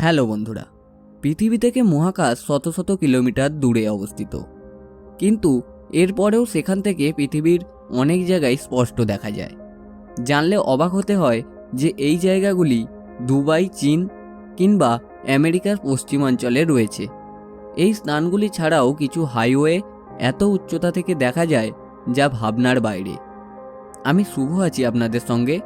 Hello বন্ধুরা, পৃথিবী থেকে মহাকাশ শত শত কিলোমিটার দূরে অবস্থিত। কিন্তু এরপরেও সেখান থেকে পৃথিবীর অনেক জায়গায় স্পষ্ট দেখা যায়। জানলে অবাক হতে হয় যে এই জায়গাগুলি দুবাই, চীন কিংবা আমেরিকার পশ্চিমাঞ্চলে রয়েছে। এই স্থানগুলি ছাড়াও কিছু হাইওয়ে এত উচ্চতা থেকে দেখা যায় যা ভাবনার বাইরে। আমি শুভ আছি আপনাদের সঙ্গে।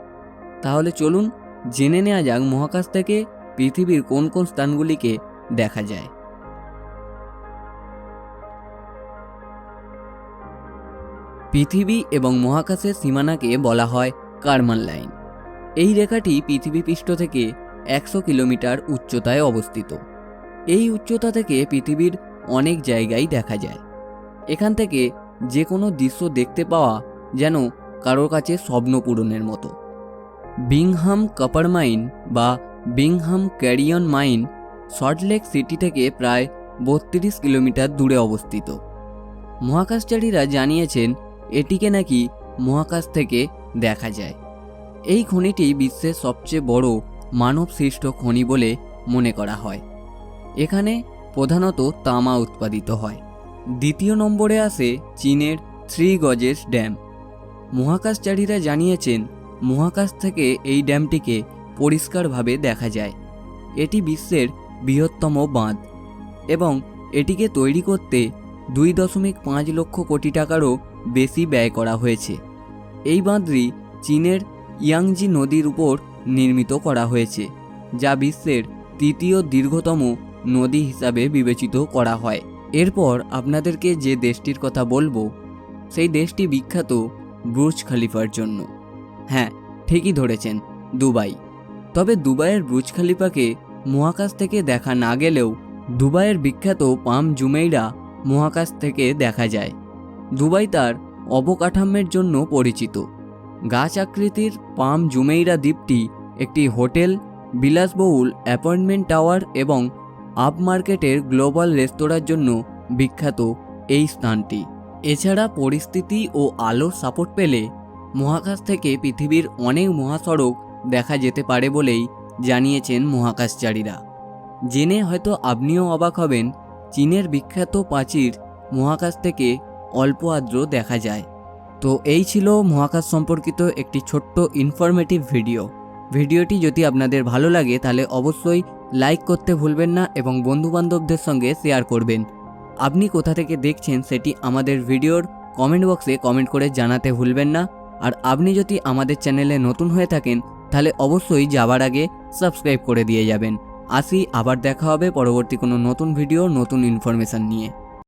তাহলে চলুন জেনে নেওয়া যাক মহাকাশ থেকে পৃথিবীর কোন কোন স্থানগুলিকে দেখা যায়? পৃথিবী এবং মহাকাশের সীমানাকে বলা হয় কার্মান লাইন। এই রেখাটি পৃথিবী পৃষ্ঠ থেকে একশো কিলোমিটার উচ্চতায় অবস্থিত। এই উচ্চতা থেকে পৃথিবীর অনেক জায়গায় দেখা যায়। এখান থেকে যে কোনো দৃশ্য দেখতে পাওয়া যেন কারোর কাছে স্বপ্ন পূরণের মতো। বিংহাম কপার মাইন বা Bingham canyon mine Salt Lake city থেকে প্রায় বত্রিশ কিলোমিটার দূরে অবস্থিত। মহাকাশচারীরা জানিয়েছেন, এটিকে নাকি মহাকাশ থেকে দেখা যায়। এই খনিটি বিশ্বের সবচেয়ে বড় মানব সৃষ্ট খনি বলে মনে করা হয়। এখানে প্রধানত তামা উৎপাদিত হয়। দ্বিতীয় নম্বরে আসে চীনের থ্রি গজেস ড্যাম। মহাকাশচারীরা জানিয়েছেন, মহাকাশ থেকে এই ড্যামটিকে পরিষ্কারভাবে দেখা যায়। এটি বিশ্বের বৃহত্তম বাঁধ এবং এটিকে তৈরি করতে দুই দশমিক পাঁচ লক্ষ কোটি টাকারও বেশি ব্যয় করা হয়েছে। এই বাঁধটি চীনের ইয়াংজি নদীর উপর নির্মিত করা হয়েছে, যা বিশ্বের তৃতীয় দীর্ঘতম নদী হিসাবে বিবেচিত করা হয়। এরপর আপনাদেরকে যে দেশটির কথা বলব, সেই দেশটি বিখ্যাত ব্রুজ খালিফার জন্য। হ্যাঁ ঠিকই ধরেছেন, দুবাই। তবে দুবাইয়ের ব্রুজ খালিফাকে মহাকাশ থেকে দেখা না গেলেও দুবাইয়ের বিখ্যাত পাম জুমেইরা মহাকাশ থেকে দেখা যায়। দুবাই তার অবকাঠামোর জন্য পরিচিত। গাছ আকৃতির পাম জুমেইরা দ্বীপটি একটি হোটেল, বিলাসবহুল অ্যাপয়েন্টমেন্ট টাওয়ার এবং আপ মার্কেটের গ্লোবাল রেস্তোরাঁর জন্য বিখ্যাত এই স্থানটি। এছাড়া পরিস্থিতি ও আলোর সাপোর্ট পেলে মহাকাশ থেকে পৃথিবীর অনেক মহাসড়ক দেখা যেতে পারে বলেই জানিয়েছেন মহাকাশচারীরা। জেনে হয়তো আপনিও অবাক হবেন, চীনের বিখ্যাত প্রাচীর মহাকাশ থেকে অল্প আদ্র দেখা যায়। তো এই ছিল মহাকাশ সম্পর্কিত একটি ছোট্ট ইনফরমেটিভ ভিডিও ভিডিওটি যদি আপনাদের ভালো লাগে তাহলে অবশ্যই লাইক করতে ভুলবেন না এবং বন্ধুবান্ধবদের সঙ্গে শেয়ার করবেন। আপনি কোথা থেকে দেখছেন সেটি আমাদের ভিডিওর কমেন্ট বক্সে কমেন্ট করে জানাতে ভুলবেন না। আর আপনি যদি আমাদের চ্যানেলে নতুন হয়ে থাকেন তাহলে অবশ্যই যাবার আগে সাবস্ক্রাইব করে দিয়ে যাবেন। আসি আবার দেখা হবে পরবর্তী কোনো নতুন ভিডিও নতুন ইনফরমেশান নিয়ে।